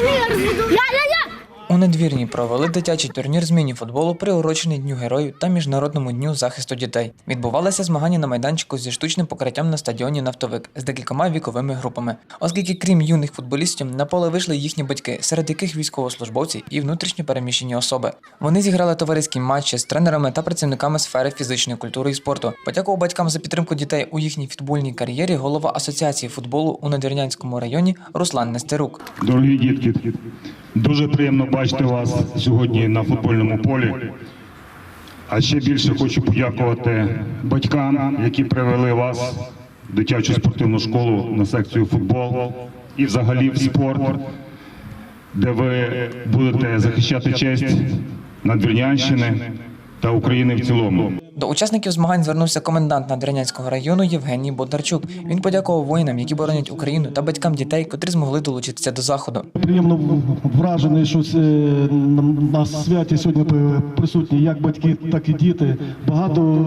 Я-я-я! У надвірні провели дитячий турнір з міні-футболу, приурочений Дню Героїв та Міжнародному дню захисту дітей. Відбувалися змагання на майданчику зі штучним покриттям на стадіоні Нафтовик з декількома віковими групами. Оскільки, крім юних футболістів, на поле вийшли їхні батьки, серед яких військовослужбовці і внутрішньо переміщені особи. Вони зіграли товариські матчі з тренерами та працівниками сфери фізичної культури і спорту. Подякував батькам за підтримку дітей у їхній футбольній кар'єрі голова асоціації футболу у Надвірнянському районі Руслан Нестерук. Дорогі дітки, дуже приємно бачити вас сьогодні на футбольному полі. А ще більше хочу подякувати батькам, які привели вас в дитячу спортивну школу на секцію футбол і взагалі в спорт, де ви будете захищати честь Надвірнянщини та України в цілому. До учасників змагань звернувся комендант Надвірнянського району Євгеній Бондарчук. Він подякував воїнам, які боронять Україну, та батькам дітей, котрі змогли долучитися до заходу. Приємно вражений, що на святі сьогодні присутні як батьки, так і діти. Багато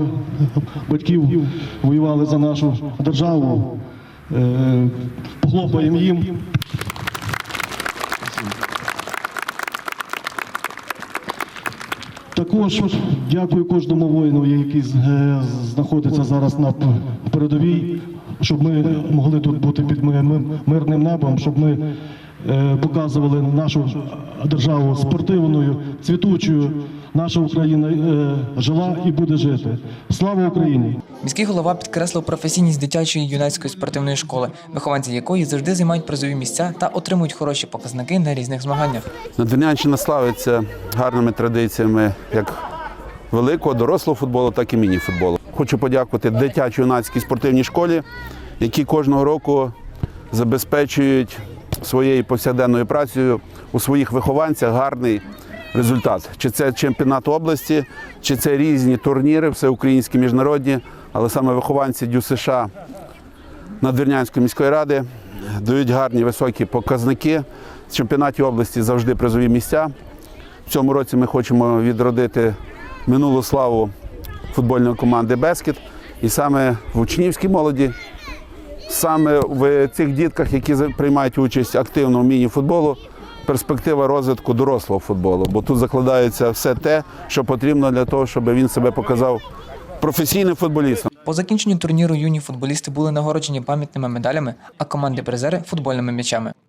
батьків воювали за нашу державу. Е, Похлопаємо їм. Також дякую кожному воїну, який е, знаходиться зараз на передовій, щоб ми могли тут бути під ми- ми- мирним небом, щоб ми е, показували нашу державу спортивною, цвітучою. Наша Україна е, жила і буде жити. Слава Україні! Міський голова підкреслив професійність дитячої юнацької спортивної школи, вихованці якої завжди займають призові місця та отримують хороші показники на різних змаганнях. Надвірнянщина славиться гарними традиціями як великого дорослого футболу, так і міні-футболу. Хочу подякувати дитячо-юнацькій спортивній школі, які кожного року забезпечують своєю повсякденною працею у своїх вихованцях гарний результат. Чи це чемпіонат області, чи це різні турніри, всеукраїнські міжнародні, але саме вихованці Дю США Надвірнянської міської ради дають гарні високі показники. В чемпіонаті області завжди призові місця. В цьому році ми хочемо відродити минулу славу футбольної команди Бескіт. І саме в учнівській молоді, саме в цих дітках, які приймають участь активно в міні-футболу, перспектива розвитку дорослого футболу. Бо тут закладається все те, що потрібно для того, щоб він себе показав професійним футболістом. По закінченню турніру юні футболісти були нагороджені пам'ятними медалями, а команди призери футбольними м'ячами.